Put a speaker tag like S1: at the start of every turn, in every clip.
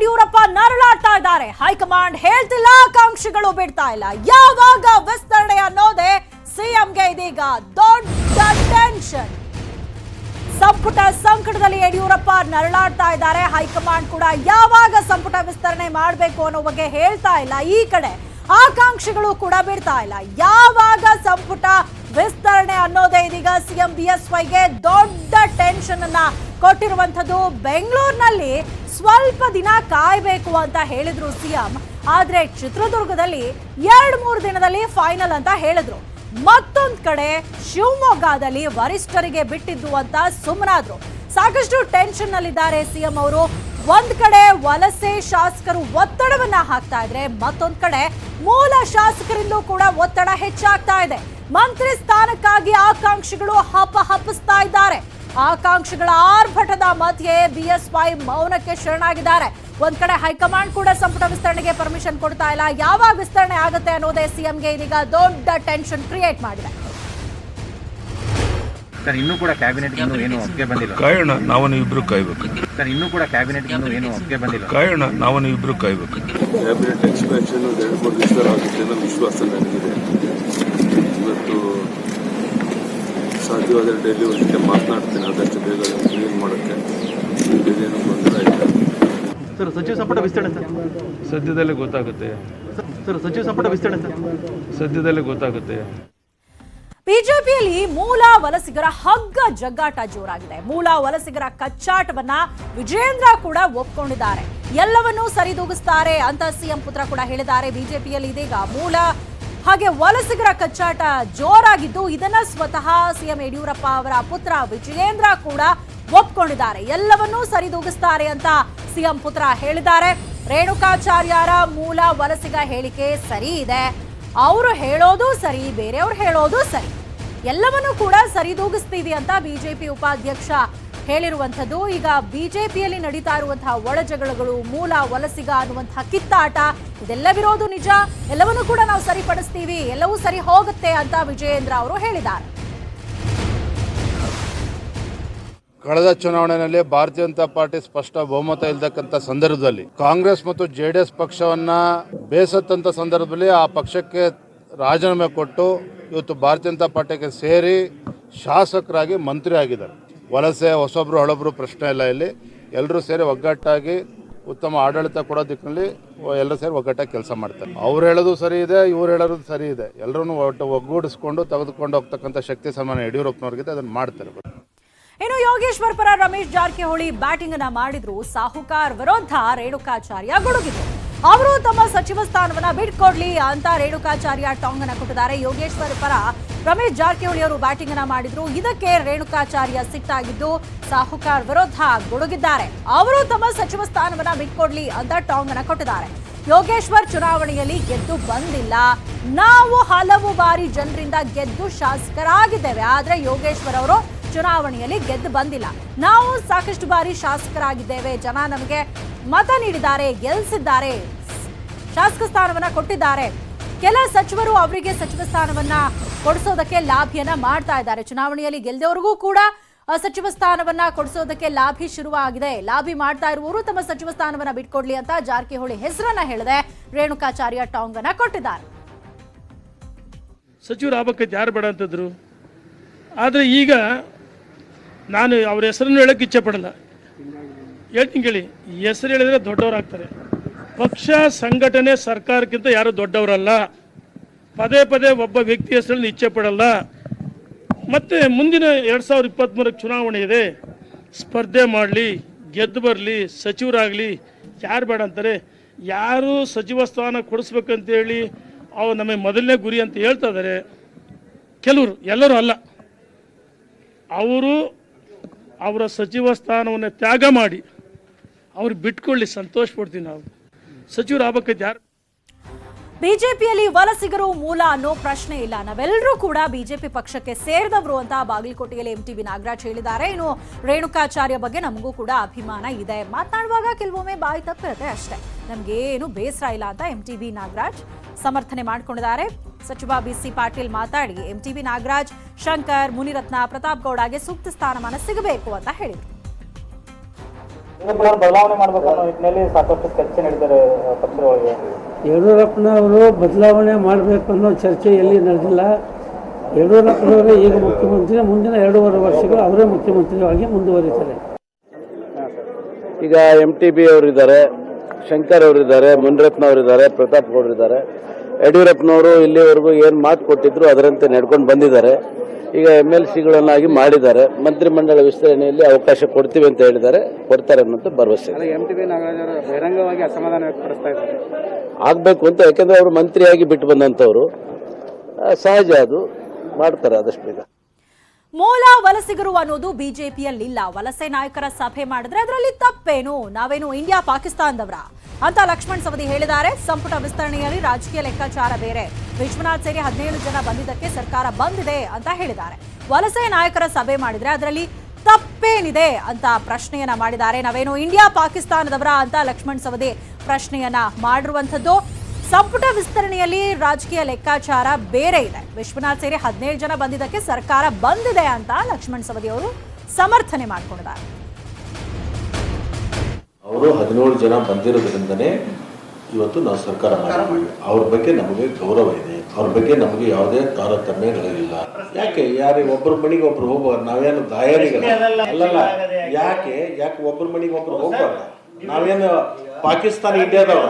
S1: ಯಡಿಯೂರಪ್ಪ ನರಳಾಡ್ತಾ ಇದ್ದಾರೆ. ಹೈಕಮಾಂಡ್ ಹೇಳ್ತಿಲ್ಲ, ಆಕಾಂಕ್ಷಿಗಳು ಬಿಡ್ತಾ ಇಲ್ಲ. ಯಾವಾಗ ವಿಸ್ತರಣೆ ಅನ್ನೋದೇ ಸಿಎಂಗೆ ಇದೀಗ ದೊಡ್ಡ ಟೆನ್ಷನ್. ಸಂಪುಟ ಸಂಕಟದಲ್ಲಿ ಯಡಿಯೂರಪ್ಪ ನರಳಾಡ್ತಾ ಇದ್ದಾರೆ. ಹೈಕಮಾಂಡ್ ಕೂಡ ಯಾವಾಗ ಸಂಪುಟ ವಿಸ್ತರಣೆ ಮಾಡಬೇಕು ಅನ್ನೋ ಬಗ್ಗೆ ಹೇಳ್ತಾ ಇಲ್ಲ. ಈ ಕಡೆ ಆಕಾಂಕ್ಷಿಗಳು ಕೂಡ ಬಿಡ್ತಾ ಇಲ್ಲ. ಯಾವಾಗ ಸಂಪುಟ ವಿಸ್ತರಣೆ ಅನ್ನೋದೇ ಇದೀಗ ಸಿಎಂ ವೈಗೆ ದೊಡ್ಡ ಟೆನ್ಷನ್ ಅನ್ನ ಕೊಟ್ಟಿರುವಂತದ್ದು ಬೆಂಗಳೂರಿನಲ್ಲಿ ಸ್ವಲ್ಪ ದಿನ ಕಾಯಬೇಕು ಅಂತ ಹೇಳಿದ್ರು ಸಿಎಂ. ಆದರೆ ಚಿತ್ರದುರ್ಗದಲ್ಲಿ ಎರಡ್ ಮೂರು ದಿನದಲ್ಲಿ ಫೈನಲ್ ಅಂತ ಹೇಳಿದ್ರು. ಮತ್ತೊಂದ್ ಕಡೆ ಶಿವಮೊಗ್ಗದಲ್ಲಿ ವರಿಷ್ಠರಿಗೆ ಬಿಟ್ಟಿದ್ದು ಅಂತ ಸುಮ್ಮನಾದ್ರು. ಸಾಕಷ್ಟು ಟೆನ್ಷನ್ ನಲ್ಲಿದ್ದಾರೆ ಸಿಎಂ ಅವರು. ಒಂದ್ ಕಡೆ ವಲಸೆ ಶಾಸಕರು ಒತ್ತಡವನ್ನ ಹಾಕ್ತಾ ಇದ್ರೆ ಮತ್ತೊಂದ್ ಕಡೆ ಮೂಲ ಶಾಸಕರಿಂದಲೂ ಕೂಡ ಒತ್ತಡ ಹೆಚ್ಚಾಗ್ತಾ ಇದೆ. ಮಂತ್ರಿ ಸ್ಥಾನಕ್ಕಾಗಿ ಆಕಾಂಕ್ಷಿಗಳು ಹಪ ಹಪ್ಪಿಸ್ತಾ ಇದ್ದಾರೆ. ಆಕಾಂಕ್ಷಿಗಳ ಆರ್ಭಟದ ಮಧ್ಯೆ ಬಿಎಸ್ವೈ ಮೌನಕ್ಕೆ ಶರಣಾಗಿದ್ದಾರೆ. ಒಂದ್ ಕಡೆ ಹೈಕಮಾಂಡ್ ಕೂಡ ಸಂಪುಟ ವಿಸ್ತರಣೆಗೆ ಪರ್ಮಿಷನ್ ಕೊಡ್ತಾ ಇಲ್ಲ. ಯಾವಾಗ ವಿಸ್ತರಣೆ ಆಗುತ್ತೆ ಅನ್ನೋದೇ ಸಿಎಂಗೆ ಇದೀಗ ದೊಡ್ಡ ಟೆನ್ಷನ್ ಕ್ರಿಯೇಟ್ ಮಾಡಿದೆ.
S2: ಸರ್ ಇನ್ನೂ ಕೂಡ ಕ್ಯಾಬಿನೆಟ್ ಇನ್ನೂ ಏನು ಒಪ್ಪಿಗೆ ಬಂದಿಲ್ಲ.
S3: ಕಾಯೋಣ ನಾವು ಇಬ್ರು ಕಾಯ್ಬೇಕು.
S2: ಸರ್ ಇನ್ನೂ ಕೂಡ ಕ್ಯಾಬಿನೆಟ್ ಇನ್ನೂ ಏನು ಒಪ್ಪಿಗೆ ಬಂದಿಲ್ಲ.
S3: ಕಾಯೋಣ ನಾವು ಇಬ್ರು ಕಾಯ್ಬೇಕು.
S4: ಕ್ಯಾಬಿನೆಟ್ ಎಕ್ಸ್ಪ್ಯಾನ್ಷನ್ ಒಂದು ಎರಡು ಮೂರು ಆಗುತ್ತೆ ಅನ್ನೋ ವಿಶ್ವಾಸ ನನಗಿದೆ. ಇವತ್ತು ಸಾಧ್ಯವಾದರೆ ಡೈಲಿ ಒಂದಕ್ಕೆ ಮಾತನಾಡ್ತೀನಿ. ಆದಷ್ಟು ಬೇಗ ಕ್ಲೀನ್ ಮಾಡೋಕ್ಕೆ ಇದೇನು ಗೊಂದಲ ಇಲ್ಲ.
S5: ಸರ್ ಸಚಿವ ಸಂಪುಟ ವಿಸ್ತರಣೆ ಸರ್?
S3: ಸದ್ಯದಲ್ಲೇ ಗೊತ್ತಾಗುತ್ತೆ.
S5: ಸರ್ ಸಚಿವ ಸಂಪುಟ ವಿಸ್ತರಣೆ ಸರ್?
S3: ಸದ್ಯದಲ್ಲೇ ಗೊತ್ತಾಗುತ್ತೆ.
S1: ಬಿಜೆಪಿಯಲ್ಲಿ ಮೂಲ ವಲಸಿಗರ ಹಗ್ಗ ಜಗ್ಗಾಟ ಜೋರಾಗಿದೆ. ಮೂಲ ವಲಸಿಗರ ಕಚ್ಚಾಟವನ್ನ ವಿಜೇಂದ್ರ ಕೂಡ ಒಪ್ಕೊಂಡಿದ್ದಾರೆ. ಎಲ್ಲವನ್ನೂ ಸರಿದೂಗಿಸ್ತಾರೆ ಅಂತ ಸಿಎಂ ಪುತ್ರ ಕೂಡ ಹೇಳಿದ್ದಾರೆ. ಬಿಜೆಪಿಯಲ್ಲಿ ಇದೀಗ ಮೂಲ ಹಾಗೆ ವಲಸಿಗರ ಕಚ್ಚಾಟ ಜೋರಾಗಿದ್ದು, ಇದನ್ನ ಸ್ವತಃ ಸಿಎಂ ಯಡಿಯೂರಪ್ಪ ಅವರ ಪುತ್ರ ವಿಜಯೇಂದ್ರ ಕೂಡ ಒಪ್ಕೊಂಡಿದ್ದಾರೆ. ಎಲ್ಲವನ್ನೂ ಸರಿದೂಗಿಸ್ತಾರೆ ಅಂತ ಸಿಎಂ ಪುತ್ರ ಹೇಳಿದ್ದಾರೆ. ರೇಣುಕಾಚಾರ್ಯರ ಮೂಲ ವಲಸಿಗ ಹೇಳಿಕೆ ಸರಿ ಇದೆ. ಅವರು ಹೇಳೋದು ಸರಿ, ಬೇರೆಯವ್ರು ಹೇಳೋದು ಸರಿ. ಎಲ್ಲವನ್ನೂ ಕೂಡ ಸರಿದೂಗಿಸ್ತೀವಿ ಅಂತ ಬಿಜೆಪಿ ಉಪಾಧ್ಯಕ್ಷ ಹೇಳಿರುವಂಥದ್ದು, ಈಗ ಬಿಜೆಪಿಯಲ್ಲಿ ನಡೀತಾ ಇರುವಂತಹ ಒಳಜಗಳಗಳು, ಮೂಲ ವಲಸಿಗ ಅನ್ನುವಂತಹ ಕಿತ್ತಾಟ ಇದೆಲ್ಲವಿರೋದು ನಿಜ? ಎಲ್ಲವನ್ನೂ ಕೂಡ ನಾವು ಸರಿಪಡಿಸ್ತೀವಿ, ಎಲ್ಲವೂ ಸರಿ ಹೋಗುತ್ತೆ ಅಂತ ವಿಜಯೇಂದ್ರ ಅವರು ಹೇಳಿದ್ದಾರೆ.
S6: ಕಳೆದ ಚುನಾವಣೆಯಲ್ಲಿ ಭಾರತೀಯ ಜನತಾ ಪಾರ್ಟಿ ಸ್ಪಷ್ಟ ಬಹುಮತ ಇಲ್ಲದಕ್ಕಂಥ ಸಂದರ್ಭದಲ್ಲಿ ಕಾಂಗ್ರೆಸ್ ಮತ್ತು ಜೆ ಡಿ ಎಸ್ ಪಕ್ಷವನ್ನ ಬೇಸತ್ತಂತ ಸಂದರ್ಭದಲ್ಲಿ ಆ ಪಕ್ಷಕ್ಕೆ ರಾಜೀನಾಮೆ ಕೊಟ್ಟು ಇವತ್ತು ಭಾರತೀಯ ಜನತಾ ಪಾರ್ಟಿಗೆ ಸೇರಿ ಶಾಸಕರಾಗಿ ಮಂತ್ರಿ ಆಗಿದ್ದಾರೆ ವಲಸೆ, ಹೊಸೊಬ್ರು ಹಳೊಬ್ಬರು ಪ್ರಶ್ನೆ ಇಲ್ಲ ಇಲ್ಲಿ. ಎಲ್ಲರೂ ಸೇರಿ ಒಗ್ಗಟ್ಟಾಗಿ ಉತ್ತಮ ಆಡಳಿತ ಕೊಡೋ ದಿಕ್ಕಿನಲ್ಲಿ ಎಲ್ಲರೂ ಸೇರಿ ಒಗ್ಗಟ್ಟಾಗಿ ಕೆಲಸ ಮಾಡ್ತಾರೆ. ಅವ್ರು ಹೇಳೋದು ಸರಿ ಇದೆ, ಇವ್ರು ಹೇಳೋದು ಸರಿ ಇದೆ. ಎಲ್ಲರೂ ಒಟ್ಟು ಒಗ್ಗೂಡಿಸ್ಕೊಂಡು ತೆಗೆದುಕೊಂಡು ಹೋಗ್ತಕ್ಕಂಥ ಶಕ್ತಿ ಸಮಾನ ಯಡಿಯೂರಪ್ಪನವ್ರಿಗೆ ಅದನ್ನು ಮಾಡ್ತಾರೆ
S1: ಇನ್ನು ಯೋಗೇಶ್ವರ್ ಪರ ರಮೇಶ್ ಜಾರಕಿಹೊಳಿ ಬ್ಯಾಟಿಂಗ್ ಅನ್ನ ಮಾಡಿದ್ರು. ಸಾಹುಕಾರ್ ವಿರುದ್ಧ ರೇಣುಕಾಚಾರ್ಯ ಗುಡುಗಿದ್ರು. ಅವರು ತಮ್ಮ ಸಚಿವ ಸ್ಥಾನವನ್ನ ಬಿಟ್ಕೊಡ್ಲಿ ಅಂತ ರೇಣುಕಾಚಾರ್ಯ ಟಾಂಗ್ ಅನ್ನ ಕೊಟ್ಟಿದ್ದಾರೆ. ಯೋಗೇಶ್ವರ್ ಪರ ರಮೇಶ್ ಜಾರಕಿಹೊಳಿ ಅವರು ಬ್ಯಾಟಿಂಗ್ ಅನ್ನ ಮಾಡಿದ್ರು. ಇದಕ್ಕೆ ರೇಣುಕಾಚಾರ್ಯ ಸಿಟ್ಟಾಗಿದ್ದು ಸಾಹುಕಾರ್ ವಿರುದ್ಧ ಗುಡುಗಿದ್ದಾರೆ. ಅವರು ತಮ್ಮ ಸಚಿವ ಸ್ಥಾನವನ್ನ ಬಿಟ್ಕೊಡ್ಲಿ ಅಂತ ಟಾಂಗ್ ಅನ್ನ ಕೊಟ್ಟಿದ್ದಾರೆ. ಯೋಗೇಶ್ವರ್ ಚುನಾವಣೆಯಲ್ಲಿ ಗೆದ್ದು ಬಂದಿಲ್ಲ. ನಾವು ಹಲವು ಬಾರಿ ಜನರಿಂದ ಗೆದ್ದು ಶಾಸಕರಾಗಿದ್ದೇವೆ. ಆದ್ರೆ ಯೋಗೇಶ್ವರ್ ಅವರು ಚುನಾವಣೆಯಲ್ಲಿ ಗೆದ್ದು ಬಂದಿಲ್ಲ. ನಾವು ಸಾಕಷ್ಟು ಬಾರಿ ಶಾಸಕರಾಗಿದ್ದೇವೆ. ಜನ ನಮಗೆ ಮತ ನೀಡಿದ್ದಾರೆ ಗೆಲ್ಲಿಸಿದ್ದಾರೆ ಶಾಸಕ ಸ್ಥಾನವನ್ನ ಕೊಟ್ಟಿದ್ದಾರೆ. ಕೆಲ ಸಚಿವರು ಅವರಿಗೆ ಸಚಿವ ಸ್ಥಾನವನ್ನ ಕೊಡಿಸೋದಕ್ಕೆ ಲಾಭಿಯನ್ನ ಮಾಡ್ತಾ ಇದ್ದಾರೆ. ಚುನಾವಣೆಯಲ್ಲಿ ಗೆಲ್ದವ್ರಿಗೂ ಕೂಡ ಸಚಿವ ಸ್ಥಾನವನ್ನ ಕೊಡಿಸೋದಕ್ಕೆ ಲಾಭಿ ಶುರುವಾಗಿದೆ. ಲಾಭಿ ಮಾಡ್ತಾ ಇರುವವರು ತಮ್ಮ ಸಚಿವ ಸ್ಥಾನವನ್ನ ಬಿಟ್ಕೊಡ್ಲಿ ಅಂತ ಜಾರಕಿಹೊಳಿ ಹೆಸರನ್ನ ಹೇಳಿದೆ. ರೇಣುಕಾಚಾರ್ಯ ಟಾಂಗ್ ಅನ್ನ ಕೊಟ್ಟಿದ್ದಾರೆ.
S7: ಸಚಿವ ಲಾಭಕ್ಕೆ ಯಾರು ಬೇಡ ಅಂತಿದ್ರು? ಆದರೆ ಈಗ ನಾನು ಅವ್ರ ಹೆಸರನ್ನು ಹೇಳಕ್ಕೆ ಇಚ್ಛೆ ಪಡಲ್ಲ. ಹೇಳ್ತೀನಿ ಕೇಳಿ ಹೆಸರು ಹೇಳಿದ್ರೆ ದೊಡ್ಡವರಾಗ್ತಾರೆ ಪಕ್ಷ, ಸಂಘಟನೆ, ಸರ್ಕಾರಕ್ಕಿಂತ ಯಾರು ದೊಡ್ಡವರಲ್ಲ. ಪದೇ ಪದೇ ಒಬ್ಬ ವ್ಯಕ್ತಿ ಹೆಸರಲ್ಲಿ ಇಚ್ಛೆ ಪಡಲ್ಲ. ಮತ್ತೆ ಮುಂದಿನ ಎರಡು ಸಾವಿರದ ಇಪ್ಪತ್ತ್ಮೂರಕ್ಕೆ ಚುನಾವಣೆ ಇದೆ. ಸ್ಪರ್ಧೆ ಮಾಡಲಿ, ಗೆದ್ದು ಬರಲಿ, ಸಚಿವರಾಗಲಿ, ಯಾರು ಬೇಡ ಅಂತಾರೆ. ಯಾರು ಸಚಿವ ಸ್ಥಾನ ಕೊಡಿಸ್ಬೇಕಂತೇಳಿ ಅವ್ರು ನಮಗೆ ಮೊದಲನೇ ಗುರಿ ಅಂತ ಹೇಳ್ತಾ ಇದ್ದಾರೆ. ಕೆಲವರು, ಎಲ್ಲರೂ ಅಲ್ಲ. ಅವರು ಅವರ ಸಚಿವ ಸ್ಥಾನವನ್ನು ತ್ಯಾಗ ಮಾಡಿ, ಅವ್ರು ಬಿಟ್ಕೊಳ್ಳಿ ಸಂತೋಷ ಪಡ್ತೀವಿ ನಾವು. ಸಚಿವರು ಆಗ್ಬೇಕಂತ ಯಾರು?
S1: ಬಿಜೆಪಿಯಲ್ಲಿ ವಲಸಿಗರು ಮೂಲ ಅನ್ನೋ ಪ್ರಶ್ನೆ ಇಲ್ಲ. ನಾವೆಲ್ಲರೂ ಕೂಡ ಬಿಜೆಪಿ ಪಕ್ಷಕ್ಕೆ ಸೇರಿದವರು ಅಂತ ಬಾಗಲಕೋಟೆಯಲ್ಲಿ ಎಂ ಟಿ ಬಿ ನಾಗರಾಜ್ ಹೇಳಿದ್ದಾರೆ. ಇನ್ನು ರೇಣುಕಾಚಾರ್ಯ ಬಗ್ಗೆ ನಮಗೂ ಕೂಡ ಅಭಿಮಾನ ಇದೆ. ಮಾತನಾಡುವಾಗ ಕೆಲವೊಮ್ಮೆ ಬಾಯಿ ತಪ್ಪಿರುತ್ತೆ ಅಷ್ಟೇ. ನಮಗೇನು ಬೇಸರ ಇಲ್ಲ ಅಂತ ಎಂ ಟಿ ಬಿ ನಾಗರಾಜ್ ಸಮರ್ಥನೆ ಮಾಡಿಕೊಂಡಿದ್ದಾರೆ. ಸಚಿವ ಬಿಸಿ ಪಾಟೀಲ್ ಮಾತಾಡಿ ಎಂ ನಾಗರಾಜ್, ಶಂಕರ್, ಮುನಿರತ್ನ, ಪ್ರತಾಪ್ ಗೌಡಗೆ ಸೂಕ್ತ ಸ್ಥಾನಮಾನ ಸಿಗಬೇಕು ಅಂತ ಹೇಳಿದರು.
S8: ಬದಲಾವಣೆ ಮಾಡಬೇಕು ಅನ್ನೋ ನಿಟ್ಟಿನಲ್ಲಿ ಸಾಕಷ್ಟು ಚರ್ಚೆ ನಡೆದಿದ್ದಾರೆ
S9: ಯಡಿಯೂರಪ್ಪನವರು ಬದಲಾವಣೆ ಮಾಡಬೇಕು ಅನ್ನೋ ಚರ್ಚೆ ಎಲ್ಲಿ ನಡೆದಿಲ್ಲ. ಯಡಿಯೂರಪ್ಪನವರು ಈಗ ಮುಖ್ಯಮಂತ್ರಿ ಮುಂದಿನ ಎರಡೂವರೆ ವರ್ಷಗಳು ಅವರೇ ಮುಖ್ಯಮಂತ್ರಿಯಾಗಿ ಮುಂದುವರಿತಾರೆ.
S10: ಈಗ ಎಂ ಟಿ ಬಿ ಅವರಿದ್ದಾರೆ ಶಂಕರ್ ಅವರಿದ್ದಾರೆ ಮುನಿರತ್ನವರಿದ್ದಾರೆ ಪ್ರತಾಪ್ ಗೌಡರಿದ್ದಾರೆ. ಯಡಿಯೂರಪ್ಪನವರು ಇಲ್ಲಿವರೆಗೂ ಏನು ಮಾತು ಕೊಟ್ಟಿದ್ರು ಅದರಂತೆ ನಡ್ಕೊಂಡು ಬಂದಿದ್ದಾರೆ. ಈಗ ಎಂ ಎಲ್ ಸಿಗಳನ್ನಾಗಿ ಮಾಡಿದ್ದಾರೆ. ಮಂತ್ರಿಮಂಡಲ ವಿಸ್ತರಣೆಯಲ್ಲಿ ಅವಕಾಶ ಕೊಡ್ತೀವಿ ಅಂತ ಹೇಳಿದ್ದಾರೆ. ಕೊಡ್ತಾರೆ ಅನ್ನೋದು ಭರವಸೆ
S8: ಬಹಿರಂಗವಾಗಿ ಅಸಮಾಧಾನ ವ್ಯಕ್ತಪಡಿಸ್ತಾ ಇದ್ದಾರೆ.
S10: ಆಗ್ಬೇಕು ಅಂತ ಯಾಕಂದ್ರೆ ಅವರು ಮಂತ್ರಿಯಾಗಿ ಬಿಟ್ಟು ಬಂದಂಥವ್ರು. ಸಹಜ ಅದು. ಮಾಡ್ತಾರೆ ಆದಷ್ಟು ಬೇಗ.
S1: ಮೂಲ ವಲಸಿಗರು ಅನ್ನೋದು ಬಿಜೆಪಿಯಲ್ಲಿಲ್ಲ. ವಲಸೆ ನಾಯಕರ ಸಭೆ ಮಾಡಿದ್ರೆ ಅದರಲ್ಲಿ ತಪ್ಪೇನು? ನಾವೇನು ಇಂಡಿಯಾ ಪಾಕಿಸ್ತಾನದವರ? ಅಂತ ಲಕ್ಷ್ಮಣ್ ಸವದಿ ಹೇಳಿದ್ದಾರೆ. ಸಂಪುಟ ವಿಸ್ತರಣೆಯಲ್ಲಿ ರಾಜಕೀಯ ಲೆಕ್ಕಾಚಾರ ಬೇರೆ. ವಿಶ್ವನಾಥ್ ಸೇರಿ ಹದಿನೇಳು ಜನ ಬಂದಿದ್ದಕ್ಕೆ ಸರ್ಕಾರ ಬಂದಿದೆ ಅಂತ ಹೇಳಿದ್ದಾರೆ. ವಲಸೆ ನಾಯಕರ ಸಭೆ ಮಾಡಿದ್ರೆ ಅದರಲ್ಲಿ ತಪ್ಪೇನಿದೆ ಅಂತ ಪ್ರಶ್ನೆಯನ್ನ ಮಾಡಿದ್ದಾರೆ. ನಾವೇನು ಇಂಡಿಯಾ ಪಾಕಿಸ್ತಾನದವರ ಅಂತ ಲಕ್ಷ್ಮಣ್ ಸವದಿ ಪ್ರಶ್ನೆಯನ್ನ ಮಾಡಿರುವಂಥದ್ದು. ಸಂಪುಟ ವಿಸ್ತರಣೆಯಲ್ಲಿ ರಾಜಕೀಯ ಲೆಕ್ಕಾಚಾರ ಬೇರೆ ಇದೆ. ವಿಶ್ವನಾಥ್ ಸೇರಿ ಹದಿನೇಳು ಜನ ಬಂದಿದ್ದಕ್ಕೆ ಸರ್ಕಾರ ಬಂದಿದೆ ಅಂತ ಲಕ್ಷ್ಮಣ್ ಸವದಿ ಅವರು ಸಮರ್ಥನೆ ಮಾಡಿಕೊಂಡಿದ್ದಾರೆ.
S11: ಅವರು ಹದಿನೇಳು ಜನ ಬಂದಿರೋದ್ರಿಂದನೇ ಇವತ್ತು ನಾವು ಸರ್ಕಾರ ಮಾಡಿದ್ದೀವಿ. ಅವ್ರ ಬಗ್ಗೆ ನಮಗೆ ಗೌರವ ಇದೆ. ಅವ್ರ ಬಗ್ಗೆ ನಮಗೆ ಯಾವುದೇ ತಾರತಮ್ಯಗಳಿಲ್ಲ. ಯಾಕೆ? ಯಾರೇ ಒಬ್ಬರ ಮನೆಗೆ ಒಬ್ರು ಹೋಗ್ಬಾರ್ದು. ನಾವೇನು ದಾಯಾರಿಗಳ ಅಲ್ಲಲ್ಲ. ಯಾಕೆ? ಯಾಕೆ ಒಬ್ಬರ ಮನೆಗೆ ಒಬ್ರು ಹೋಗ್ಬಾರ್ದು? ನಾವೇನು ಪಾಕಿಸ್ತಾನ ಇಂಡಿಯಾದವ್ರ?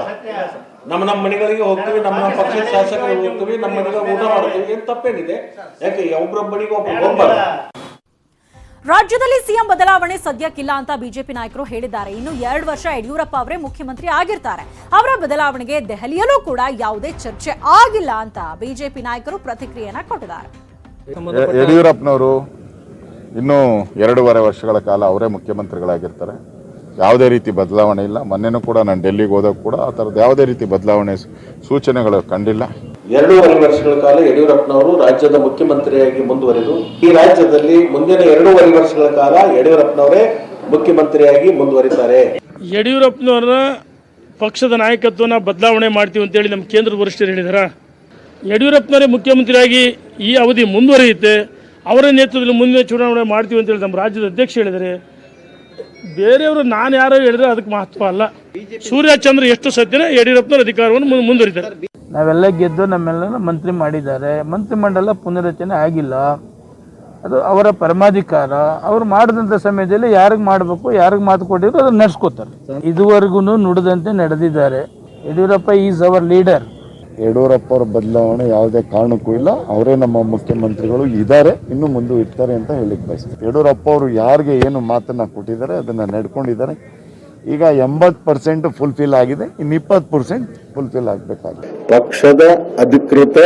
S11: ನಮ್ಮ ನಮ್ಮ ಮನೆಗಳಿಗೆ ಹೋಗ್ತೀವಿ ನಮ್ಮ ನಮ್ಮ ಪಕ್ಷದ ಶಾಸಕರಿಗೆ ಹೋಗ್ತೀವಿ ನಮ್ಮ ಮನೆಗೆ ಊಟ ಮಾಡ್ತೀವಿ. ಏನು ತಪ್ಪೇನಿದೆ? ಯಾಕೆ? ಒಬ್ಬರ ಮನೆಗೆ ಒಬ್ರು ಹೋಗ್ಬಾರ್ದು?
S1: ರಾಜ್ಯದಲ್ಲಿ ಸಿಎಂ ಬದಲಾವಣೆ ಸದ್ಯಕ್ಕಿಲ್ಲ ಅಂತ ಬಿಜೆಪಿ ನಾಯಕರು ಹೇಳಿದ್ದಾರೆ. ಇನ್ನು ಎರಡು ವರ್ಷ ಯಡಿಯೂರಪ್ಪ ಅವರೇ ಮುಖ್ಯಮಂತ್ರಿ ಆಗಿರ್ತಾರೆ. ಅವರ ಬದಲಾವಣೆಗೆ ದೆಹಲಿಯಲ್ಲೂ ಕೂಡ ಯಾವುದೇ ಚರ್ಚೆ ಆಗಿಲ್ಲ ಅಂತ ಬಿಜೆಪಿ ನಾಯಕರು ಪ್ರತಿಕ್ರಿಯೆಯನ್ನ ಕೊಟ್ಟಿದ್ದಾರೆ.
S6: ಯಡಿಯೂರಪ್ಪನವರು ಇನ್ನು ಎರಡೂವರೆ ವರ್ಷಗಳ ಕಾಲ ಅವರೇ ಮುಖ್ಯಮಂತ್ರಿಗಳಾಗಿರ್ತಾರೆ. ಯಾವುದೇ ರೀತಿ ಬದಲಾವಣೆ ಇಲ್ಲ. ಮೊನ್ನೆನೂ ಕೂಡ ನಾನು ಡೆಲ್ಲಿಗೆ ಹೋದಾಗ ಕೂಡ ಆ ಥರದ್ದು ಯಾವುದೇ ರೀತಿ ಬದಲಾವಣೆ ಸೂಚನೆಗಳು ಕಂಡಿಲ್ಲ.
S11: ಎರಡೂವರೆ ವರ್ಷಗಳ ಕಾಲ ಯಡಿಯೂರಪ್ಪನವರು ರಾಜ್ಯದ ಮುಖ್ಯಮಂತ್ರಿಯಾಗಿ ಮುಂದುವರೆದು, ಈ ರಾಜ್ಯದಲ್ಲಿ ಮುಂದಿನ ಎರಡೂವರೆ ವರ್ಷಗಳ ಕಾಲ ಯಡಿಯೂರಪ್ಪನವರೇ ಮುಖ್ಯಮಂತ್ರಿಯಾಗಿ ಮುಂದುವರಿತಾರೆ.
S7: ಯಡಿಯೂರಪ್ಪನವರ ಪಕ್ಷದ ನಾಯಕತ್ವನ ಬದಲಾವಣೆ ಮಾಡ್ತೀವಿ ಅಂತೇಳಿ ನಮ್ಮ ಕೇಂದ್ರದ ವರಿಷ್ಠರು ಹೇಳಿದಾರ? ಯಡಿಯೂರಪ್ಪನವರೇ ಮುಖ್ಯಮಂತ್ರಿಯಾಗಿ ಈ ಅವಧಿ ಮುಂದುವರಿಯುತ್ತೆ, ಅವರ ನೇತೃತ್ವದಲ್ಲಿ ಮುಂದಿನ ಚುನಾವಣೆ ಮಾಡ್ತೀವಿ ಅಂತೇಳಿ ನಮ್ಮ ರಾಜ್ಯದ ಅಧ್ಯಕ್ಷ ಹೇಳಿದ್ದಾರೆ ಬೇರೆಯವರು ನಾನು ಯಾರೋ ಹೇಳಿದ್ರೆ ಅದಕ್ಕೆ ಮಹತ್ವ ಅಲ್ಲ. ಸೂರ್ಯಚಂದ್ರ ಎಷ್ಟು ಸತ್ಯನೇ ಯಡಿಯೂರಪ್ಪನವ್ರ ಅಧಿಕಾರವನ್ನು ಮುಂದೆ ಮುಂದುವರಿತಾರೆ.
S9: ನಾವೆಲ್ಲ ಗೆದ್ದು ನಮ್ಮೆಲ್ಲ ಮಂತ್ರಿ ಮಾಡಿದ್ದಾರೆ. ಮಂತ್ರಿಮಂಡಲ ಪುನರಚನೆ ಆಗಿಲ್ಲ. ಅದು ಅವರ ಪರಮಾಧಿಕಾರ. ಅವ್ರು ಮಾಡಿದಂಥ ಸಮಯದಲ್ಲಿ ಯಾರಿಗೆ ಮಾಡಬೇಕು, ಯಾರಿಗೆ ಮಾತು ಕೊಟ್ಟಿದ್ರು ಅದನ್ನ ನಡೆಸ್ಕೋತಾರೆ. ಇದುವರೆಗೂ ನುಡಿದಂತೆ ನಡೆದಿದ್ದಾರೆ. Yediyurappa is our leader.
S6: Yediyurappa ಅವರ ಬದಲಾವಣೆ ಯಾವುದೇ ಕಾರಣಕ್ಕೂ ಇಲ್ಲ. ಅವರೇ ನಮ್ಮ ಮುಖ್ಯಮಂತ್ರಿಗಳು ಇದ್ದಾರೆ. ಇನ್ನು ಮುಂದೆ ಇರ್ತಾರೆ ಅಂತ ಹೇಳಿಕ್ ಬಯಸ್ತಾರೆ ಯಡಿಯೂರಪ್ಪ ಅವರು ಯಾರಿಗೆ ಏನು ಮಾತನ್ನ ಕೊಟ್ಟಿದ್ದಾರೆ ಅದನ್ನ ನಡ್ಕೊಂಡಿದ್ದಾರೆ. ಈಗ ಎಂಬತ್ತು ಪರ್ಸೆಂಟ್ ಫುಲ್ಫಿಲ್ ಆಗಿದೆ. ಇನ್ನು ಇಪ್ಪತ್ತು ಪರ್ಸೆಂಟ್ ಫುಲ್ಫಿಲ್ ಆಗಬೇಕಾಗಿದೆ.
S10: ಪಕ್ಷದ ಅಧಿಕೃತ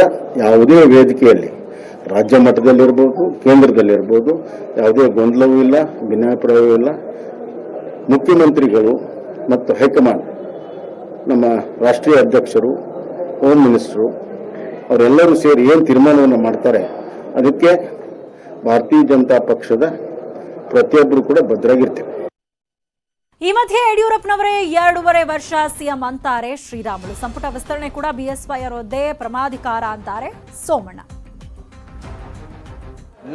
S10: ಯಾವುದೇ ವೇದಿಕೆಯಲ್ಲಿ ರಾಜ್ಯ ಮಟ್ಟದಲ್ಲಿರ್ಬೋದು, ಕೇಂದ್ರದಲ್ಲಿರ್ಬೋದು ಯಾವುದೇ ಗೊಂದಲವೂ ಇಲ್ಲ, ಭಿನ್ನಾಭಿಪ್ರಾಯವೂ ಇಲ್ಲ. ಮುಖ್ಯಮಂತ್ರಿಗಳು ಮತ್ತು ಹೈಕಮಾಂಡ್, ನಮ್ಮ ರಾಷ್ಟ್ರೀಯ ಅಧ್ಯಕ್ಷರು ಹೋಮ್ ಮಿನಿಸ್ಟ್ರು ಅವರೆಲ್ಲರೂ ಸೇರಿ ಏನು ತೀರ್ಮಾನವನ್ನು ಮಾಡ್ತಾರೆ ಅದಕ್ಕೆ ಭಾರತೀಯ ಜನತಾ ಪಕ್ಷದ ಪ್ರತಿಯೊಬ್ಬರು ಕೂಡ ಭದ್ರಾಗಿರ್ತೇವೆ
S1: ಈ ಮಧ್ಯೆ ಯಡಿಯೂರಪ್ಪನವರೇ ಎರಡೂವರೆ ವರ್ಷ ಸಿಎಂ ಅಂತಾರೆ. ಶ್ರೀರಾಮುಲು ಸಂಪುಟ ವಿಸ್ತರಣೆ ಕೂಡ ಬಿಎಸ್ವೈ ಅವರದ್ದೇ ಪ್ರಮಾಧಿಕಾರ ಅಂತಾರೆ ಸೋಮಣ್ಣ.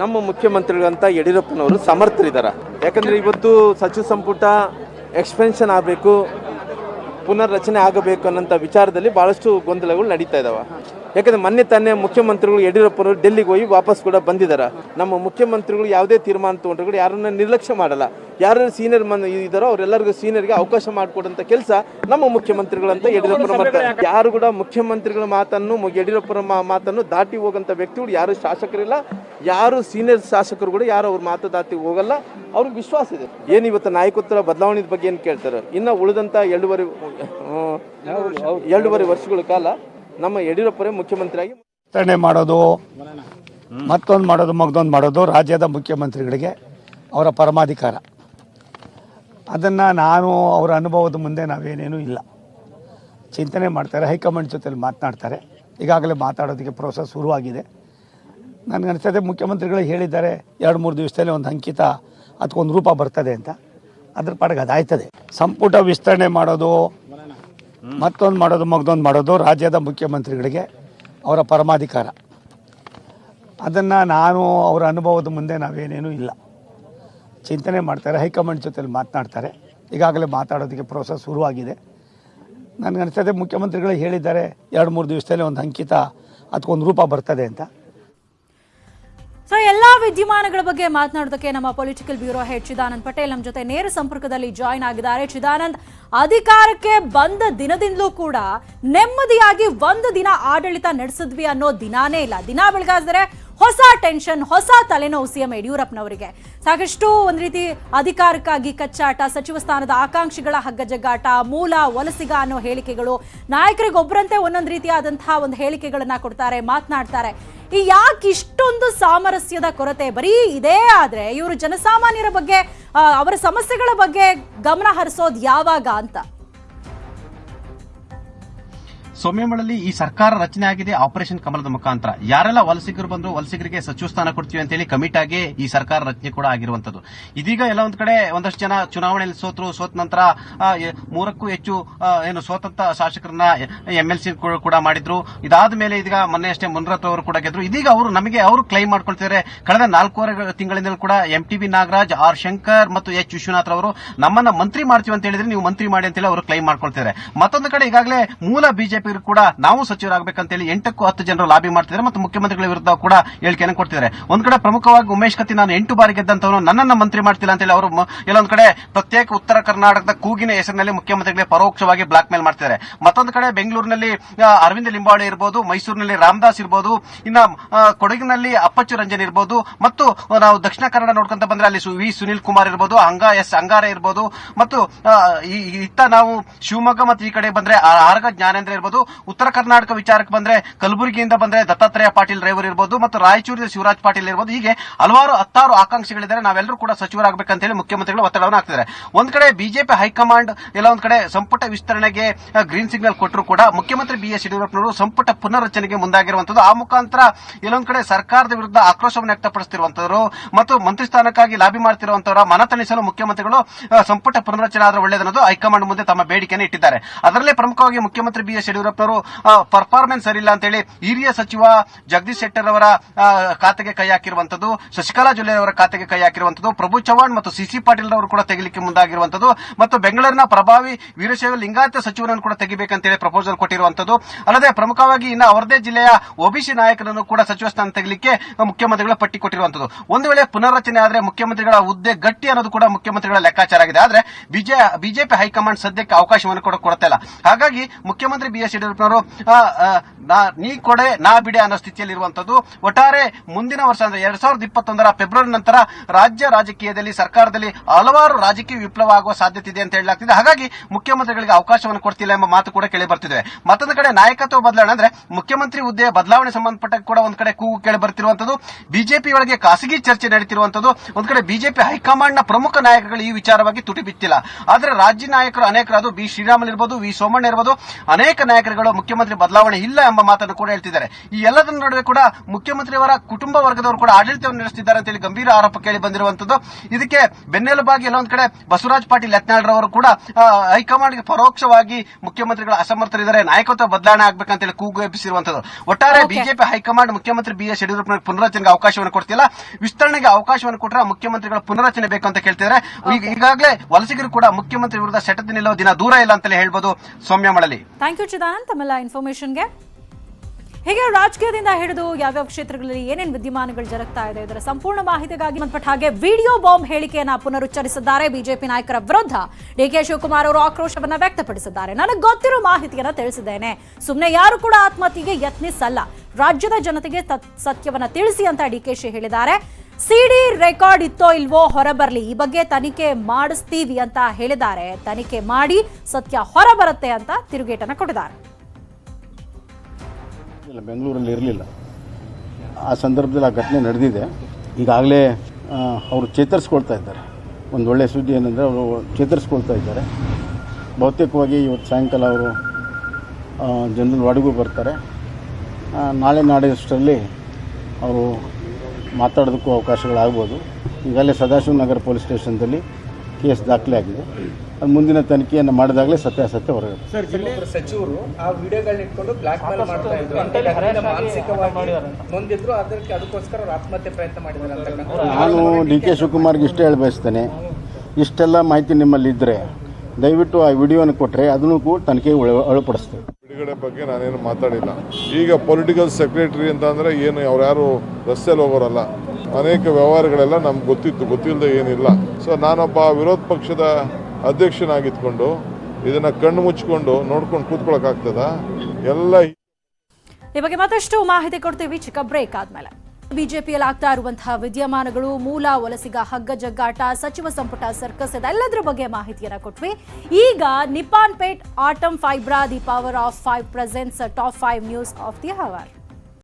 S8: ನಮ್ಮ ಮುಖ್ಯಮಂತ್ರಿಗಳಂತ ಯಡಿಯೂರಪ್ಪನವರು ಸಮರ್ಥರಿದ್ದಾರೆ ಯಾಕಂದ್ರೆ ಇವತ್ತು ಸಚಿವ ಸಂಪುಟ ಎಕ್ಸ್ಪೆನ್ಷನ್ ಆಗಬೇಕು. ಪುನರ್ರಚನೆ ಆಗಬೇಕು ಅನ್ನೋಂಥ ವಿಚಾರದಲ್ಲಿ ಭಾಳಷ್ಟು ಗೊಂದಲಗಳು ನಡೀತಾ ಇದಾವೆ. ಯಾಕಂದ್ರೆ ಮೊನ್ನೆ ತಾನೇ ಮುಖ್ಯಮಂತ್ರಿಗಳು ಯಡಿಯೂರಪ್ಪನವರು ಡೆಲ್ಲಿಗೆ ಹೋಗಿ ವಾಪಸ್ ಕೂಡ ಬಂದಿದ್ದಾರೆ ನಮ್ಮ ಮುಖ್ಯಮಂತ್ರಿಗಳು ಯಾವುದೇ ತೀರ್ಮಾನ ತೊಗೊಂಡ್ರು ಕೂಡ ಯಾರನ್ನ ನಿರ್ಲಕ್ಷ್ಯ ಮಾಡಲ್ಲ. ಯಾರು ಸೀನಿಯರ್ ಮನ್ ಇದ್ದಾರೋ ಅವರೆಲ್ಲರಿಗೂ ಸೀನಿಯರ್ಗೆ ಅವಕಾಶ ಮಾಡಿಕೊಡುವಂಥ ಕೆಲಸ ನಮ್ಮ ಮುಖ್ಯಮಂತ್ರಿಗಳಂತ ಯಡಿಯೂರಪ್ಪನ ಮಾಡ್ತಾರೆ. ಯಾರು ಕೂಡ ಮುಖ್ಯಮಂತ್ರಿಗಳ ಮಾತನ್ನು ಯಡಿಯೂರಪ್ಪರ ಮಾತನ್ನು ದಾಟಿ ಹೋಗಂಥ ವ್ಯಕ್ತಿಗಳು ಯಾರು ಶಾಸಕರಿಲ್ಲ. ಯಾರು ಸೀನಿಯರ್ ಶಾಸಕರು ಕೂಡ ಯಾರು ಅವ್ರ ಮಾತು ದಾಟಿ ಹೋಗಲ್ಲ. ಅವ್ರಿಗೆ ವಿಶ್ವಾಸ ಇದೆ. ಏನು ಇವತ್ತು ನಾಯಕತ್ವ ಬದಲಾವಣೆ ಬಗ್ಗೆ ಏನು ಕೇಳ್ತಾರೆ? ಇನ್ನು ಉಳಿದಂಥ ಎರಡೂವರೆ ಎರಡೂವರೆ ವರ್ಷಗಳ ಕಾಲ ನಮ್ಮ ಯಡಿಯೂರಪ್ಪರೇ ಮುಖ್ಯಮಂತ್ರಿಯಾಗಿ
S9: ವಿಸ್ತರಣೆ ಮಾಡೋದು, ಮತ್ತೊಂದು ಮಾಡೋದು ಮಗದೊಂದು ಮಾಡೋದು ರಾಜ್ಯದ ಮುಖ್ಯಮಂತ್ರಿಗಳಿಗೆ ಅವರ ಪರಮಾಧಿಕಾರ. ಅದನ್ನು ನಾನು ಅವರ ಅನುಭವದ ಮುಂದೆ ನಾವೇನೇನೂ ಇಲ್ಲ. ಚಿಂತನೆ ಮಾಡ್ತಾರೆ, ಹೈಕಮಾಂಡ್ ಜೊತೆಲಿ ಮಾತನಾಡ್ತಾರೆ. ಈಗಾಗಲೇ ಮಾತಾಡೋದಕ್ಕೆ ಪ್ರೋಸೆಸ್ ಶುರುವಾಗಿದೆ. ನನಗೆ ಅನಿಸ್ತದೆ ಮುಖ್ಯಮಂತ್ರಿಗಳು ಹೇಳಿದ್ದಾರೆ, ಎರಡು ಮೂರು ದಿವಸದಲ್ಲಿ ಒಂದು ಅಂಕಿತ, ಅದಕ್ಕೊಂದು ರೂಪ ಬರ್ತದೆ ಅಂತ. ಅದ್ರ ಪಾಡಿಗೆ ಅದಾಯ್ತದೆ ಸಂಪುಟ ವಿಸ್ತರಣೆ ಮಾಡೋದು, ಮತ್ತೊಂದು ಮಾಡೋದು ಮಗದೊಂದು ಮಾಡೋದು ರಾಜ್ಯದ ಮುಖ್ಯಮಂತ್ರಿಗಳಿಗೆ ಅವರ ಪರಮಾಧಿಕಾರ. ಅದನ್ನು ನಾನು ಅವರ ಅನುಭವದ ಮುಂದೆ ನಾವೇನೇನೂ ಇಲ್ಲ. ಚಿಂತನೆ ಮಾಡ್ತಾರೆ, ಹೈಕಮಾಂಡ್ ಜೊತೆಲಿ ಮಾತನಾಡ್ತಾರೆ. ಈಗಾಗಲೇ ಮಾತಾಡೋದಕ್ಕೆ ಪ್ರೋಸೆಸ್ ಶುರುವಾಗಿದೆ. ನನಗೆ ಅನಿಸ್ತದೆ ಮುಖ್ಯಮಂತ್ರಿಗಳು ಹೇಳಿದ್ದಾರೆ, ಎರಡು ಮೂರು ದಿವಸದಲ್ಲಿ ಒಂದು ಅಂಕಿತ ಅದಕ್ಕೊಂದು ರೂಪ ಬರ್ತದೆ ಅಂತ.
S1: ಸೊ ಎಲ್ಲ ವಿದ್ಯಮಾನಗಳ ಬಗ್ಗೆ ಮಾತನಾಡೋದಕ್ಕೆ ನಮ್ಮ political bureau head Chidanand Patel ನಮ್ಮ ಜೊತೆ ನೇರ ಸಂಪರ್ಕದಲ್ಲಿ ಜಾಯ್ನ್ ಆಗಿದ್ದಾರೆ. ಚಿದಾನಂದ್, ಅಧಿಕಾರಕ್ಕೆ ಬಂದ ದಿನದಿಂದಲೂ ಕೂಡ ನೆಮ್ಮದಿಯಾಗಿ ಒಂದು ದಿನ ಆಡಳಿತ ನಡೆಸಿದ್ವಿ ಅನ್ನೋ ದಿನಾನೇ ಇಲ್ಲ. ದಿನ ಬೆಳಗಾದರೆ ಹೊಸ ಟೆನ್ಷನ್ ಹೊಸ ತಲೆನೋವು ಸಿಎಂ ಯಡಿಯೂರಪ್ಪನವರಿಗೆ. ಸಾಕಷ್ಟು ಒಂದು ರೀತಿ ಅಧಿಕಾರಕ್ಕಾಗಿ ಕಚ್ಚಾಟ, ಸಚಿವ ಸ್ಥಾನದ ಆಕಾಂಕ್ಷಿಗಳ ಹಗ್ಗಜಗ್ಗಾಟ, ಮೂಲ ವಲಸಿಗ ಅನ್ನೋ ಹೇಳಿಕೆಗಳು ನಾಯಕರಿಗೊಬ್ಬರಂತೆ ಒಂದೊಂದು ರೀತಿಯಾದಂತಹ ಒಂದು ಹೇಳಿಕೆಗಳನ್ನ ಕೊಡ್ತಾರೆ, ಮಾತನಾಡ್ತಾರೆ. ಈ ಯಾಕೆ ಇಷ್ಟೊಂದು ಸಾಮರಸ್ಯದ ಕೊರತೆ? ಬರೀ ಇದೇ ಆದ್ರೆ ಇವರು ಜನಸಾಮಾನ್ಯರ ಬಗ್ಗೆ ಅವರ ಸಮಸ್ಯೆಗಳ ಬಗ್ಗೆ ಗಮನ ಹರಿಸೋದು ಯಾವಾಗ ಅಂತ?
S12: ಸೌಮ್ಯಮಳಲ್ಲಿ ಈ ಸರ್ಕಾರ ರಚನೆ ಆಗಿದೆ ಆಪರೇಷನ್ ಕಮಲದ ಮುಖಾಂತರ. ಯಾರೆಲ್ಲ ವಲಸಿಗರು ಬಂದ್ರು ವಲಸಿಗರಿಗೆ ಸಚಿವ ಸ್ಥಾನ ಕೊಡ್ತೀವಿ ಅಂತೇಳಿ ಕಮಿಟ್ ಆಗಿ ಈ ಸರ್ಕಾರ ರಚನೆ ಕೂಡ ಆಗಿರುವಂತದ್ದು ಇದೀಗ ಎಲ್ಲ ಒಂದ್ ಕಡೆ ಒಂದಷ್ಟು ಜನ ಚುನಾವಣೆಯಲ್ಲಿ ಸೋತರು, ಸೋತ ನಂತರ ಮೂರಕ್ಕೂ ಹೆಚ್ಚು ಏನು ಸ್ವತಂತ್ರ ಶಾಸಕರನ್ನ ಎಂ ಎಲ್ ಸಿ ಕೂಡ ಮಾಡಿದ್ರು. ಇದಾದ ಮೇಲೆ ಇದೀಗ ಮೊನ್ನೆ ಅಷ್ಟೇ ಮುನ್ರತ್ ಅವರು ಕೂಡ ಗೆದ್ರು. ಇದೀಗ ಅವರು ನಮಗೆ ಅವರು ಕ್ಲೈಮ್ ಮಾಡ್ಕೊಳ್ತಿದ್ದಾರೆ. ಕಳೆದ ನಾಲ್ಕೂವರೆ ತಿಂಗಳಿಂದಲೂ ಕೂಡ M T B Nagaraj, R Shankar ಮತ್ತು ಎಚ್ ವಿಶ್ವನಾಥ್ ಅವರು ನಮ್ಮನ್ನ ಮಂತ್ರಿ ಮಾಡ್ತೀವಿ ಅಂತ ಹೇಳಿದ್ರೆ ನೀವು ಮಂತ್ರಿ ಮಾಡಿ ಅಂತ ಹೇಳಿ ಅವರು ಕ್ಲೈಮ್ ಮಾಡ್ಕೊಳ್ತಿದ್ದಾರೆ. ಮತ್ತೊಂದು ಕಡೆ ಈಗಾಗಲೇ ಮೂಲ ಬಿಜೆಪಿ ಕೂಡ ನಾವು ಸಚಿವರಾಗಬೇಕಂತೇಳಿ ಎಂಟಕ್ಕೂ ಹತ್ತು ಜನರು ಲಾಬಿ ಮಾಡ್ತಿದ್ದಾರೆ ಮತ್ತು ಮುಖ್ಯಮಂತ್ರಿಗಳ ವಿರುದ್ಧ ಕೂಡ ಹೇಳಿಕೆಯನ್ನು ಕೊಡ್ತಿದ್ದಾರೆ. ಒಂದ್ ಕಡೆ ಪ್ರಮುಖವಾಗಿ ಉಮೇಶ್ ಕತ್ತಿ ನಾನು ಎಂಟು ಬಾರಿ ಗೆದ್ದಂತವನು ನನ್ನನ್ನ ಮಂತ್ರಿ ಮಾಡ್ತಿಲ್ಲ ಅಂತೇಳಿ ಅವರು ಕೆಲವೊಂದು ಕಡೆ ಪ್ರತ್ಯೇಕ ಉತ್ತರ ಕರ್ನಾಟಕದ ಕೂಗಿನ ಹೆಸರಿನಲ್ಲಿ ಮುಖ್ಯಮಂತ್ರಿಗಳಿಗೆ ಪರೋಕ್ಷವಾಗಿ ಬ್ಲಾಕ್ ಮೇಲ್ ಮಾಡ್ತಿದ್ದಾರೆ. ಮತ್ತೊಂದು ಕಡೆ ಬೆಂಗಳೂರಿನಲ್ಲಿ ಅರವಿಂದ ಲಿಂಬಾವಳಿ ಇರಬಹುದು ಮೈಸೂರಿನಲ್ಲಿ ರಾಮದಾಸ್ ಇರಬಹುದು ಇನ್ನ ಕೊಡಗಿನಲ್ಲಿ ಅಪ್ಪಚ್ಚು ರಂಜನ್ ಇರಬಹುದು ಮತ್ತು ನಾವು ದಕ್ಷಿಣ ಕನ್ನಡ ನೋಡ್ಕೊಂತ ಬಂದ್ರೆ ಅಲ್ಲಿ ವಿ ಸುನಿಲ್ ಕುಮಾರ್ ಇರಬಹುದು ಅಂಗ ಎಸ್ ಅಂಗಾರ ಇರಬಹುದು ಮತ್ತು ಇತ್ತ ನಾವು ಶಿವಮೊಗ್ಗ ಮತ್ತು ಈ ಕಡೆ ಬಂದ್ರೆ ಆರಗ ಜ್ಞಾನೇಂದ್ರ ಇರಬಹುದು ಉತ್ತರ ಕರ್ನಾಟಕ ವಿಚಾರಕ್ಕೆ ಬಂದ್ರೆ ಕಲಬುರಗಿಯಿಂದ ಬಂದ್ರೆ ದತ್ತಾತ್ರೇಯ ಪಾಟೀಲ್ ರೈವರ್ ಇರಬಹುದು ಮತ್ತು ರಾಯಚೂರಿನ ಶಿವರಾಜ್ ಪಾಟೀಲ್ ಇರಬಹುದು ಹೀಗೆ ಹಲವಾರು ಹತ್ತಾರು ಆಕಾಂಕ್ಷಿಗಳಿದ್ದಾರೆ. ನಾವೆಲ್ಲರೂ ಕೂಡ ಸಚಿವರಾಗಬೇಕಂತ ಹೇಳಿ ಮುಖ್ಯಮಂತ್ರಿಗಳು ಒತ್ತಡವನ್ನು ಹಾಕ್ತಿದ್ದಾರೆ. ಒಂದ್ ಕಡೆ ಬಿಜೆಪಿ ಹೈಕಮಾಂಡ್ ಎಲ್ಲ ಒಂದ್ ಕಡೆ ಸಂಪುಟ ವಿಸ್ತರಣೆಗೆ ಗ್ರೀನ್ ಸಿಗ್ನಲ್ ಕೊಟ್ಟರು ಕೂಡ ಮುಖ್ಯಮಂತ್ರಿ ಬಿ ಎಸ್ ಯಡಿಯೂರಪ್ಪನವರು ಸಂಪುಟ ಪುನರ್ರಚನೆಗೆ ಮುಂದಾಗಿರುವಂತದ್ದು ಆ ಮುಖಾಂತರ ಎಲ್ಲೊಂದ್ ಕಡೆ ಸರ್ಕಾರದ ವಿರುದ್ಧ ಆಕ್ರೋಶವನ್ನು ವ್ಯಕ್ತಪಡಿಸುತ್ತಿರುವಂತವರು ಮತ್ತು ಮಂತ್ರಿ ಸ್ಥಾನಕ್ಕಾಗಿ ಲಾಬಿ ಮಾಡ್ತಿರುವಂತವರ ಮನತಣಿಸಲು ಮುಖ್ಯಮಂತ್ರಿಗಳು ಆ, ಸಂಪುಟ ಪುನರ್ರಚನೆ ಆದ್ರೆ ಒಳ್ಳೆಯದನ್ನೋದು ಹೈಕಮಾಂಡ್ ಮುಂದೆ ತಮ್ಮ ಬೇಡಿಕೆಯನ್ನು ಇಟ್ಟಿದ್ದಾರೆ. ಅದರಲ್ಲೇ ಪ್ರಮುಖವಾಗಿ ಮುಖ್ಯಮಂತ್ರಿ ಬಿ ಎಸ್ ಯಡಿಯೂರಪ್ಪನವರು ಪರ್ಫಾರ್ಮೆನ್ಸ್ ಸರಿಯಿಲ್ಲ ಅಂತೇಳಿ ಹಿರಿಯ ಸಚಿವ ಜಗದೀಶ್ ಶೆಟ್ಟರ್ ಅವರ ಖಾತೆಗೆ ಕೈ ಹಾಕಿರುವಂತದ್ದು ಶಶಿಕಲಾ ಜೊಲ್ಲೆ ಅವರ ಖಾತೆಗೆ ಕೈ ಹಾಕಿರುವಂತದ್ದು ಪ್ರಭು ಚವ್ಹಾಣ್ ಮತ್ತು ಸಿಸಿ ಪಾಟೀಲ್ ಅವರು ಕೂಡ ತೆಗಿಲಿಕ್ಕೆ ಮುಂದಾಗಿರುವಂತದ್ದು ಮತ್ತು ಬೆಂಗಳೂರಿನ ಪ್ರಭಾವಿ ವೀರಶೈವ ಲಿಂಗಾಯತ ಸಚಿವರನ್ನು ಕೂಡ ತೆಗಿಬೇಕಂತೇಳಿ ಪ್ರಪೋಸಲ್ ಕೊಟ್ಟಿರುವಂತದ್ದು ಅಲ್ಲದೆ ಪ್ರಮುಖವಾಗಿ ಇನ್ನು ಅವರದೇ ಜಿಲ್ಲೆಯ ಒಬಿಸಿ ನಾಯಕರನ್ನು ಕೂಡ ಸಚಿವ ಸ್ಥಾನ ತೆಗಿಲಿಕ್ಕೆ ಮುಖ್ಯಮಂತ್ರಿಗಳ ಪಟ್ಟಿ ಕೊಟ್ಟಿರುವಂತದ್ದು ಒಂದು ವೇಳೆ ಪುನರ್ರಚನೆ ಆದರೆ ಮುಖ್ಯಮಂತ್ರಿಗಳ ಹುದ್ದೆ ಗಟ್ಟಿ ಅನ್ನೋದು ಕೂಡ ಮುಖ್ಯಮಂತ್ರಿಗಳ ಲೆಕ್ಕಾಚಾರ ಆಗಿದೆ. ಆದರೆ ಬಿಜೆಪಿ ಹೈಕಮಾಂಡ್ ಸದ್ಯಕ್ಕೆ ಅವಕಾಶವನ್ನು ಕೂಡ ಕೊಡ್ತಾ ಇಲ್ಲ ಹಾಗಾಗಿ ಮುಖ್ಯಮಂತ್ರಿ ಬಿ ಎಸ್ ಯಡಿಯೂರಪ್ಪನವರು ನಾ- ಕೊಡೆ, ನಾ ಬಿಡೆ ಅನ್ನೋ ಸ್ಥಿತಿಯಲ್ಲಿ ಇರುವಂತದ್ದು ಒಟ್ಟಾರೆ ಮುಂದಿನ ವರ್ಷ ಅಂದ್ರೆ ಎರಡ್ ಸಾವಿರದ ಇಪ್ಪತ್ತೊಂದರ ಫೆಬ್ರವರಿ ನಂತರ ರಾಜ್ಯ ರಾಜಕೀಯದಲ್ಲಿ, ಸರ್ಕಾರದಲ್ಲಿ ಹಲವಾರು ರಾಜಕೀಯ ವಿಪ್ಲವ ಆಗುವ ಸಾಧ್ಯತೆ ಇದೆ ಅಂತ ಹೇಳಲಾಗ್ತಿದೆ. ಹಾಗಾಗಿ ಮುಖ್ಯಮಂತ್ರಿಗಳಿಗೆ ಅವಕಾಶವನ್ನು ಕೊಡ್ತಿಲ್ಲ ಎಂಬ ಮಾತು ಕೂಡ ಕೇಳಿ ಬರ್ತಿದೆ. ಮತ್ತೊಂದು ಕಡೆ ನಾಯಕತ್ವ ಬದಲಾವಣೆ ಅಂದ್ರೆ ಮುಖ್ಯಮಂತ್ರಿ ಹುದ್ದೆ ಬದಲಾವಣೆ ಸಂಬಂಧಪಟ್ಟ ಕೂಡ ಒಂದ್ ಕಡೆ ಕೂಗು ಕೇಳಿ ಬರ್ತಿರುವಂತದ್ದು ಬಿಜೆಪಿ ಒಳಗೆ ಖಾಸಗಿ ಚರ್ಚೆ ನಡೀತಿರುವಂತದ್ದು ಒಂದ್ ಕಡೆ ಬಿಜೆಪಿ ಹೈಕಮಾಂಡ್ನ ಪ್ರಮುಖ ನಾಯಕಗಳು ಈ ವಿಚಾರವಾಗಿ ತುಟಿ ಬಿತ್ತಿಲ್ಲ. ಆದ್ರೆ ರಾಜ್ಯ ನಾಯಕರು ಅನೇಕರು, ಅದು ಬಿ ಶ್ರೀರಾಮನ್ ಇರ್ಬೋದು, ವಿ ಸೋಮಣ್ಣ ಇರ್ಬೋದು, ಅನೇಕ ನಾಯಕರುಗಳು ಮುಖ್ಯಮಂತ್ರಿ ಬದಲಾವಣೆ ಇಲ್ಲ ಎಂಬ ಮಾತನ್ನು ಕೂಡ ಹೇಳ್ತಿದ್ದಾರೆ. ಈ ಎಲ್ಲದರ ನಡುವೆ ಕೂಡ ಮುಖ್ಯಮಂತ್ರಿಯವರ ಕುಟುಂಬ ವರ್ಗದವರು ಕೂಡ ಆಡಳಿತವನ್ನು ನಡೆಸುತ್ತಿದ್ದಾರೆ ಅಂತೇಳಿ ಗಂಭೀರ ಆರೋಪ ಕೇಳಿ ಬಂದಿರುವಂತದ್ದು ಇದಕ್ಕೆ ಬೆನ್ನೆಲುಬಾಗಿ ಎಲ್ಲೊಂದು ಕಡೆ ಬಸವರಾಜ ಪಾಟೀಲ್ ಯತ್ನಾಳ್ರವರು ಕೂಡ ಹೈಕಮಾಂಡ್ ಹೈಕಮಾಂಡ್ಗೆ ಪರೋಕ್ಷವಾಗಿ ಮುಖ್ಯಮಂತ್ರಿಗಳ ಅಸಮರ್ಥರಿದ್ದಾರೆ. ನಾಯಕತ್ವ ಬದಲಾವಣೆ ಆಗ್ಬೇಕಂತೇಳಿ ಕೂಗು ಎಬ್ಬಿಸಿರುವಂತದ್ದು ಒಟ್ಟಾರೆ. ಬಿಜೆಪಿ ಹೈಕಮಾಂಡ್ ಮುಖ್ಯಮಂತ್ರಿ ಬಿ ಎಸ್ ಯಡಿಯೂರಪ್ಪನ ಪುನರಚನೆಗೆ ಅವಕಾಶವನ್ನು ಕೊಡ್ತಿಲ್ಲ. ವಿಸ್ತರಣೆಗೆ ಅವಕಾಶವನ್ನು ಕೊಟ್ಟರೆ ಮುಖ್ಯಮಂತ್ರಿಗಳ ಪುನರಚನೆ ಬೇಕು ಅಂತ ಕೇಳ್ತಿದ್ದಾರೆ. ಈಗ ಈಗಾಗಲೇ ವಲಸಿಗರು ಕೂಡ ಮುಖ್ಯಮಂತ್ರಿ ವಿರುದ್ಧ ಸೆಟದ ನಿಲ್ಲೋ ದಿನ ದೂರ ಇಲ್ಲ ಅಂತಲೇ ಹೇಳ್ಬೋದು. ಸೌಮ್ಯ ಮಳಲಿ.
S1: ಚಿದಾನಂದ್ ತಮ್ಮೆಲ್ಲ ಹೀಗೆ ರಾಜಕೀಯದಿಂದ ಹಿಡಿದು ಯಾವ್ಯಾವ ಕ್ಷೇತ್ರಗಳಲ್ಲಿ ಏನೇನು ವಿದ್ಯಮಾನಗಳು ಜರುಗ್ತಾ ಇದೆ ಇದರ ಸಂಪೂರ್ಣ ಮಾಹಿತಿಗಾಗಿ ಸಂಬಂಧಪಟ್ಟ ಹಾಗೆ ವಿಡಿಯೋ ಬಾಂಬ್ ಹೇಳಿಕೆಯನ್ನ ಪುನರುಚ್ಚರಿಸಿದ್ದಾರೆ ಬಿಜೆಪಿ ನಾಯಕರ ವಿರುದ್ಧ. ಡಿಕೆ ಶಿವಕುಮಾರ್ ಅವರು ಆಕ್ರೋಶವನ್ನ ವ್ಯಕ್ತಪಡಿಸಿದ್ದಾರೆ. ನನಗೆ ಗೊತ್ತಿರೋ ಮಾಹಿತಿಯನ್ನ ತಿಳಿಸಿದ್ದೇನೆ. ಸುಮ್ಮನೆ ಯಾರು ಕೂಡ ಆತ್ಮಹತ್ಯೆಗೆ ಯತ್ನಿಸಲ್ಲ. ರಾಜ್ಯದ ಜನತೆಗೆ ಸತ್ಯವನ್ನು ಸತ್ಯವನ್ನ ತಿಳಿಸಿ ಅಂತ ಡಿಕೆಶಿ ಹೇಳಿದ್ದಾರೆ. ಸಿಡಿ ರೆಕಾರ್ಡ್ ಇತ್ತೋ ಇಲ್ವೋ ಹೊರಬರಲಿ, ಈ ಬಗ್ಗೆ ತನಿಖೆ ಮಾಡಿಸ್ತೀವಿ ಅಂತ ಹೇಳಿದ್ದಾರೆ. ತನಿಖೆ ಮಾಡಿ ಸತ್ಯ ಹೊರಬರುತ್ತೆ ಅಂತ ತಿರುಗೇಟನ್ನು ಕೊಟ್ಟಿದ್ದಾರೆ.
S10: ಇಲ್ಲ, ಬೆಂಗಳೂರಲ್ಲಿ ಇರಲಿಲ್ಲ. ಆ ಸಂದರ್ಭದಲ್ಲಿ ಆ ಘಟನೆ ನಡೆದಿದೆ. ಈಗಾಗಲೇ ಅವರು ಚೇತರಿಸ್ಕೊಳ್ತಾ ಇದ್ದಾರೆ. ಒಂದು ಒಳ್ಳೆಯ ಸುದ್ದಿ ಏನಂದರೆ ಅವರು ಚೇತರಿಸ್ಕೊಳ್ತಾ ಇದ್ದಾರೆ. ಬಹುತೇಕವಾಗಿ ಇವತ್ತು ಸಾಯಂಕಾಲ ಅವರು ಜನರಲ್ ವಾರ್ಡಿಗೂ ಬರ್ತಾರೆ. ನಾಳೆ ನಾಡಿದಷ್ಟರಲ್ಲಿ ಅವರು ಮಾತಾಡೋದಕ್ಕೂ ಅವಕಾಶಗಳಾಗ್ಬೋದು. ಈಗಾಗಲೇ ಸದಾಶಿವನಗರ ಪೊಲೀಸ್ ಸ್ಟೇಷನ್ದಲ್ಲಿ ಕೇಸ್ ದಾಖಲೆ ಆಗಿದೆ ಅದು ಮುಂದಿನ ತನಿಖೆಯನ್ನು ಮಾಡಿದಾಗಲೇ ಸತ್ಯಾಸತ್ಯ ಹೊರಗೆ
S5: ಸಚಿವರು ಆ ವಿಡಿಯೋಗಳನ್ನ ಇಟ್ಕೊಂಡು ಬ್ಲಾಕ್ ಮೇಲ್ ಮಾಡ್ತಾ ಇದ್ರು. ಅದರಿಂದ ಮಾನಸಿಕವಾಗಿ ನೊಂದಿದ್ರು ಅದಕ್ಕೆ ಅದಕ್ಕೋಸ್ಕರ ಅವ್ರು ಆತ್ಮಹತ್ಯೆ ಪ್ರಯತ್ನ ಮಾಡಿದ್ದಾರೆ
S10: ನಾನು ಡಿ ಕೆ ಶಿವಕುಮಾರ್ಗೆ ಇಷ್ಟೇ ಹೇಳಿ ಬಯಸ್ತೇನೆ ಇಷ್ಟೆಲ್ಲ ಮಾಹಿತಿ ನಿಮ್ಮಲ್ಲಿ ಇದ್ದರೆ ದಯವಿಟ್ಟು ಆ ವಿಡಿಯೋನ ಕೊಟ್ಟರೆ ಅದನ್ನು ಕೂಡ ತನಿಖೆಗೆ ಒಳ- ಒಳಪಡಿಸ್ತೇವೆ
S4: ಬಿಡುಗಡೆ ಬಗ್ಗೆ ನಾನೇನು ಮಾತಾಡಿಲ್ಲ. ಈಗ ಪೊಲಿಟಿಕಲ್ ಸೆಕ್ರೆಟರಿ ಅಂತ ಏನು, ಅವ್ರು ಯಾರು ರಸ್ತೆಯಲ್ಲಿ ಹೋಗೋರಲ್ಲ. ಅನೇಕ ವ್ಯವಹಾರಗಳೆಲ್ಲ ನಮ್ಗೆ ಗೊತ್ತಿತ್ತು ಗೊತ್ತಿಲ್ಲದೆ ಏನಿಲ್ಲ. ಸೊ ನಾನೊಬ್ಬ ವಿರೋಧ ಪಕ್ಷದ ಅಧ್ಯಕ್ಷನಾಗಿದ್ಕೊಂಡು, ಇದನ್ನ ಕಣ್ಣು ಮುಚ್ಕೊಂಡು ನೋಡ್ಕೊಂಡು ಕೂತ್ಕೊಳ್ಳೋಕ್ಕಾಗ್ತದ ಎಲ್ಲ
S1: ಈ ಬಗ್ಗೆ ಮತ್ತಷ್ಟು ಮಾಹಿತಿ ಕೊಡ್ತೀವಿ. ಚಿಕ್ಕ ಬ್ರೇಕ್ ಆದ್ಮೇಲೆ. ಬಿಜೆಪಿಯಲ್ಲಿ ಆಗ್ತಾ ಇರುವಂತಹ ವಿದ್ಯಮಾನಗಳು, ಮೂಲ ವಲಸಿಗ, ಹಗ್ಗ ಜಗ್ಗಾಟ, ಸಚಿವ ಸಂಪುಟ ಸರ್ಕಸ್ ಇದೆಲ್ಲದರ ಬಗ್ಗೆ ಮಾಹಿತಿಯನ್ನು ಕೊಟ್ವಿ. ಈಗ Nippon Paint Atom Fibra the power of five presents top five news of the hour